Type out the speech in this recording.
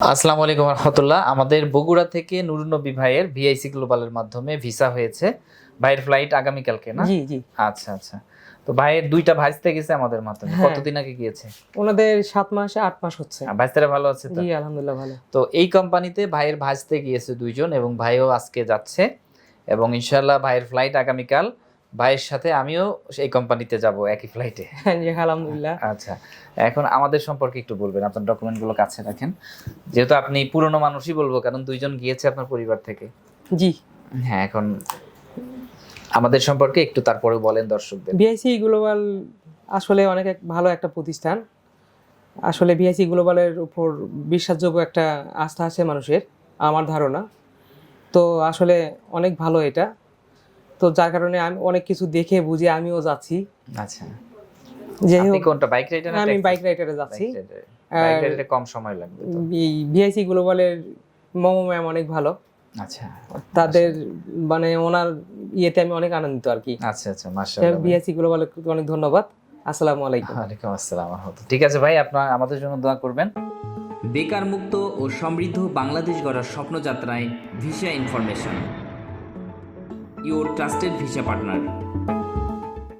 আসসালামু আলাইকুম রহমতুল্লাহ। আমাদের বগুড়া থেকে নুরুন্নবী ভাইয়ের ভিআইসি গ্লোবালের মাধ্যমে ভিসা হয়েছে। ভাইয়ের ফ্লাইট আগামীকালকে না? জি জি। আচ্ছা আচ্ছা। তো ভাইয়ের দুইটা ভাইস্তে গেছে আমাদের মাধ্যমে। হ্যাঁ। কতদিন আগে গিয়েছে? ওনাদের সাত মাসে আট মাস হচ্ছে। আহ, ভাইস্তেরা ভালো আছে তো? জি আলহামদুলিল্লাহ ভালো। তো এই কোম্পানিতে ভাইয়ের ভাজতে গিয়েছে দুইজন এবং ভাইও আজকে যাচ্ছে। এবং ইনশাল্লাহ ভাইয়ের ফ্লাইট আগামীকাল ভাইয়ের সাথে আমিও সেই কোম্পানিতে যাব একই ফ্লাইটে জি আলহামদুলিল্লাহ। আচ্ছা এখন আমাদের সম্পর্কে একটু বলবেন আপনার ডকুমেন্টগুলো কাছে রাখেন। যেহেতু আপনি পুরনো মানুষই বলব কারণ দুইজন গিয়েছে আপনার পরিবার থেকে। জি। হ্যাঁ এখন আমাদের সম্পর্কে একটু তারপরে বলেন দর্শকদের। বিআইসি গ্লোবাল আসলে অনেক এক ভালো একটা প্রতিষ্ঠান। আসলে বিআইসি গ্লোবালের উপর বিশ্বাসযোগ্য একটা আস্থা আছে মানুষের আমার ধারণা। তো আসলে অনেক ভালো এটা। তো যার কারণে আমি অনেক কিছু দেখে বুঝে আমিও যাচ্ছি। আচ্ছা। যাই হোক কোনটা বাইক রাইডার আমি বাইক রাইডারে যাচ্ছি। বাইক রাইডারে কম সময় লাগবে তো। বিআইসি গ্লোবালের মোমো ম্যাম অনেক ভালো। আচ্ছা। তাদের মানে ওনার ইয়েতে আমি অনেক আনন্দিত আর কি। আচ্ছা আচ্ছা মাশাআল্লাহ। ভাই। বিআইসি গ্লোবালের অনেক ধন্যবাদ। আসসালামু আলাইকুম। ওয়ালাইকুম আসসালাম ঠিক আছে ভাই আপনার আমাদের জন্য দোয়া করবেন। বেকার মুক্ত ও সমৃদ্ধ বাংলাদেশ গড়ার স্বপ্নযাত্রায় visa information. Your trusted visa partner